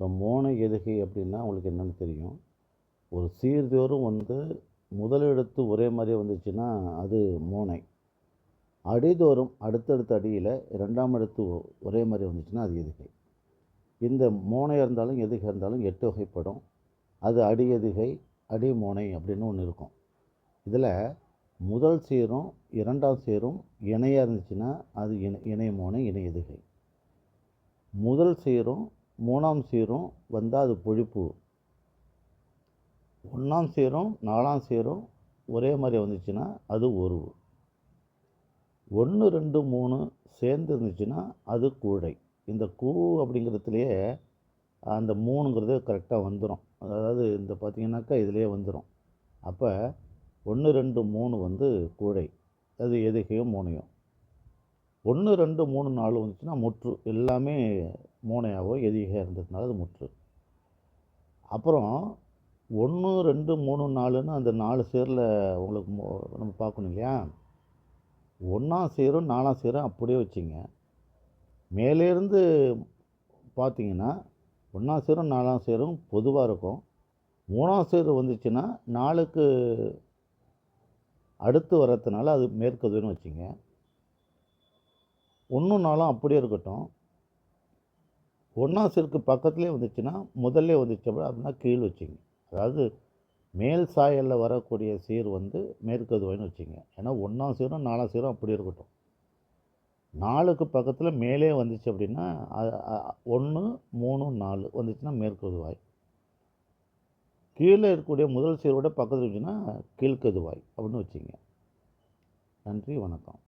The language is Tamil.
இப்போ மோனை எதுகை அப்படின்னா உங்களுக்கு என்னென்னு தெரியும். ஒரு சீர்தோறும் வந்து முதல் ஒரே மாதிரியே வந்துச்சுன்னா அது மோனை. அடிதோறும் அடுத்தடுத்த அடியில் ரெண்டாம் எழுத்து ஒரே மாதிரி வந்துச்சுன்னா அது எதுகை இந்த மோனையாக இருந்தாலும் எதுகை இருந்தாலும் எட்டு வகைப்படும். அது அடி எதுகை அடி மோனை அப்படின்னு ஒன்று இருக்கும். இதில் முதல் சீரும் இரண்டாம் சீரும் இணையாக இருந்துச்சுன்னா அது இணை இணை மோனை இணை எதுகை முதல் சீரும் மூணாம் சீரும் வந்தால் அது பொழிப்பு ஒன்றாம் சீரும் நாலாம் சீரும் ஒரே மாதிரி வந்துச்சுன்னா அது உருவு ஒன்று ரெண்டு மூணு சேர்ந்து இருந்துச்சுன்னா அது கூடை இந்த கூ அப்படிங்கிறதுலையே அந்த மூணுங்கிறது கரெக்டாக வந்துடும் அதாவது இந்த பார்த்தீங்கன்னாக்கா இதுலேயே வந்துடும் அப்போ ஒன்று ரெண்டு மூணு வந்து கூடை அது எதுகையும் மூணையும். ஒன்று ரெண்டு மூணு நாலு வந்துச்சுன்னா முற்று. எல்லாமே மூணையாவோ எதிகையாக இருந்ததுனால அது முற்று. அப்புறம் ஒன்று ரெண்டு மூணு நாலுன்னு அந்த நாலு சேரில் உங்களுக்கு நம்ம பார்க்கணும் இல்லையா? ஒன்றாம் சேரும் நாலாம் சேரும் அப்படியே வச்சிங்க. மேலேருந்து பார்த்தீங்கன்னா ஒன்றாம் சேரும் நாலாம் சேரும் பொதுவாக இருக்கும். மூணாம் சேரு வந்துச்சுன்னா நாலுக்கு அடுத்து வர்றதுனால அது மேற்கதுன்னு வச்சிங்க. ஒன்று நாளும் அப்படியே இருக்கட்டும். ஒன்றாம் சிறுக்கு பக்கத்துலேயே வந்துச்சுன்னா முதல்ல வந்துச்சு அப்படின்னா கீழ் வச்சிங்க. அதாவது மேல் சாயலில் வரக்கூடிய சீர் வந்து மேற்கதுவைன்னு வச்சிங்க. ஏன்னா ஒன்றாம் சீரும் நாலாம் சீரும் அப்படி இருக்கட்டும். நாலுக்கு பக்கத்தில் மேலே வந்துச்சு அப்படின்னா ஒன்று மூணு நாலு வந்துச்சுன்னா மேற்கதுவாய் கீழே இருக்கக்கூடிய முதல் சீரோட பக்கத்தில் வந்துச்சுன்னா கீழ்கதுவாய் அப்படின்னு வச்சிங்க. நன்றி வணக்கம்.